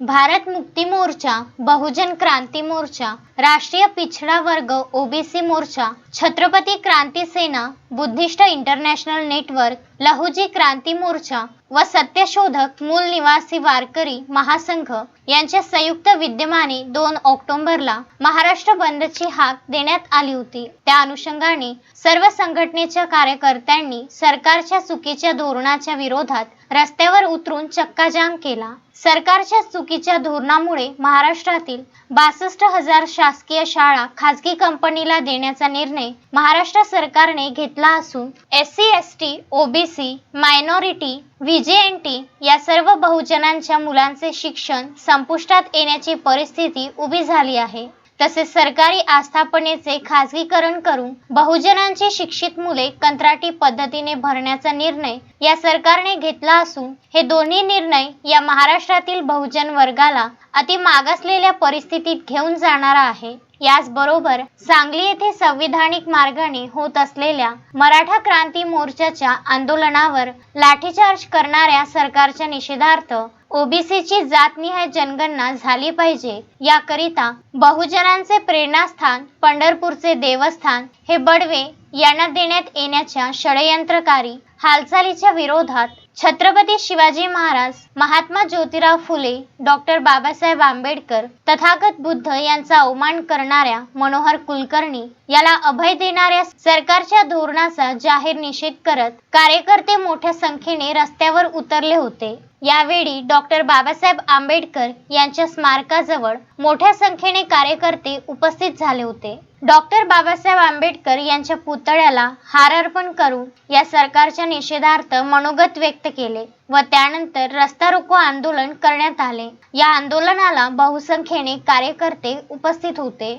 भारत मुक्ती मोर्चा बहुजन क्रांती मोर्चा राष्ट्रीय पिछड़ा वर्ग OBC Morcha Chhatrapati Kranti Sena Buddhist international network Lahuji Kranti Morcha व सत्यशोधक मूल निवासी वारकरी महासंघ यांच्या संयुक्त विद्यमाने दोन ऑक्टोबरला महाराष्ट्र बंदची हाक देण्यात आली होती. त्या अनुषंगाने सर्व संघटनेच्या कार्यकर्त्यांनी सरकारच्या चुकीच्या धोरणाच्या विरोधात रस्त्यावर उतरून चक्काजाम केला. सरकारच्या चुकीच्या धोरणामुळे महाराष्ट्रातील बासष्ट हजार शासकीय शाळा खासगी कंपनीला देण्याचा निर्णय महाराष्ट्र सरकारने घेतला असून S C S T OBC minority VJNT या सर्व बहुजनांच्या मुलांचे शिक्षण संपुष्टात येण्याची परिस्थिती उभी झाली आहे. तसेच सरकारी आस्थापनेचे खाजगीकरण करून बहुजनांची शिक्षित मुले कंत्राटी पद्धतीने भरण्याचा निर्णय या सरकारने घेतला असून हे दोन्ही निर्णय या महाराष्ट्रातील बहुजन वर्गाला अति मागासलेल्या परिस्थितीत घेऊन जाणारा आहे. याचबरोबर सांगली येथे संविधानिक मार्गाने होत असलेल्या मराठा क्रांती मोर्चाच्या आंदोलनावर लाठीचार्ज करणाऱ्या सरकारच्या निषेधार्थ ओबीसीची जातनिहाय जनगणना झाली पाहिजे. याकरिता बहुजनांचे प्रेरणास्थान पंढरपूरचे देवस्थान हे बडवे यांना देण्यात येण्याच्या षडयंत्रकारी हालचालीच्या विरोधात छत्रपती शिवाजी महाराज महात्मा ज्योतिराव फुले डॉक्टर बाबासाहेब आंबेडकर तथागत बुद्ध यांचा अवमान करणाऱ्या मनोहर कुलकर्णी याला अभय देणाऱ्या सरकारच्या धोरणाचा जाहीर निषेध करत कार्यकर्ते मोठ्या संख्येने रस्त्यावर उतरले होते. यावेळी डॉक्टर बाबासाहेब आंबेडकर यांच्या स्मारकाजवळ मोठ्या संख्येने कार्यकर्ते उपस्थित झाले होते. डॉक्टर बाबासाहेब आंबेडकर यांच्या पुतळ्याला हार अर्पण करून या सरकारच्या निषेधार्थ मनोगत व्यक्त केले व त्यानंतर रस्ता रोको आंदोलन करण्यात आले. या आंदोलनाला बहुसंख्येने कार्यकर्ते उपस्थित होते.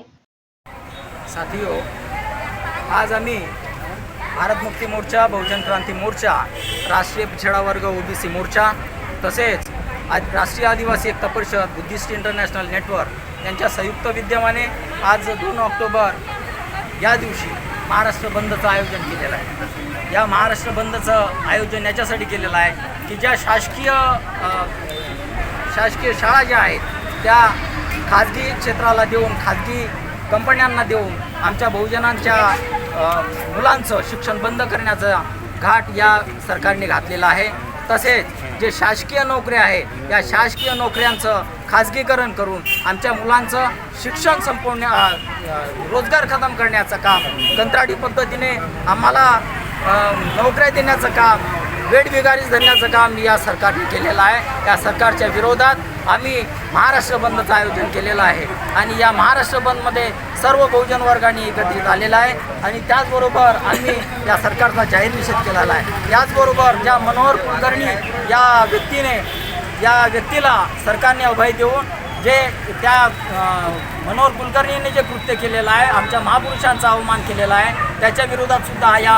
साथियो आज आम्ही भारत मुक्ती मोर्चा बहुजन क्रांती मोर्चा राष्ट्रीय पिछड़ा वर्ग ओबीसी मोर्चा तसेच आज राष्ट्रीय आदिवासी Ekta Parishad Buddhist international network यांच्या संयुक्त विद्यमाने आज दोन ऑक्टोबर या दिवशी महाराष्ट्र बंदचं आयोजन केलेलं आहे. या महाराष्ट्र बंदचं आयोजन याच्यासाठी केलेलं आहे की ज्या शासकीय शासकीय शाळा ज्या आहेत त्या खाजगी क्षेत्राला देऊन खाजगी कंपन्यांना देऊन आमच्या बहुजनांच्या मुलांचं शिक्षण बंद करण्याचा घाट या सरकारने घातलेला आहे. तसेच जे शासकीय नोकऱ्या आहे या शासकीय नोकऱ्यांचं खाजगीकरण करून आमच्या मुलांचं शिक्षण संपवण्या रोजगार खतम करण्याचं काम कंत्राटी पद्धतीने आम्हाला नोकऱ्या देण्याचं काम वेठबिगारीच धरण्याचं काम या सरकारने केलेलं आहे. या सरकारच्या विरोधात आम्ही महाराष्ट्र बंदचं आयोजन केलेलं आहे. आणि या महाराष्ट्र बंदमध्ये सर्व बहुजन वर्गाने एकत्रित आलेला आहे. आणि त्याचबरोबर आम्ही या सरकारचा जाहीर निषेध केलेला आहे. याचबरोबर ज्या मनोहर कुलकर्णी या व्यक्तीने या व्यक्तीला सरकारने अभय देऊन जे त्या मनोहर कुलकर्णीने जे कृत्य केलेलं आहे आमच्या महापुरुषांचा अवमान केलेला आहे त्याच्या विरोधात सुद्धा या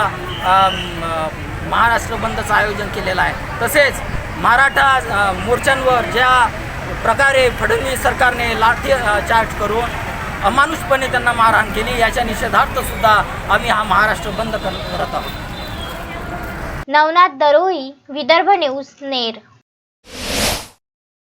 महाराष्ट्र बंदचं आयोजन केलेलं आहे. तसेच मराठा मोर्चांवर ज्या प्रकारे फडणवीस सरकारने लाठी चार्ज करून अमानुषपणे त्यांना मारहाण केली. याच्या निषेधार्थ सुद्धा आम्ही हा महाराष्ट्र बंद कर करत आहोत. नवनाथ दरोई विदर्भ न्यूज नेर.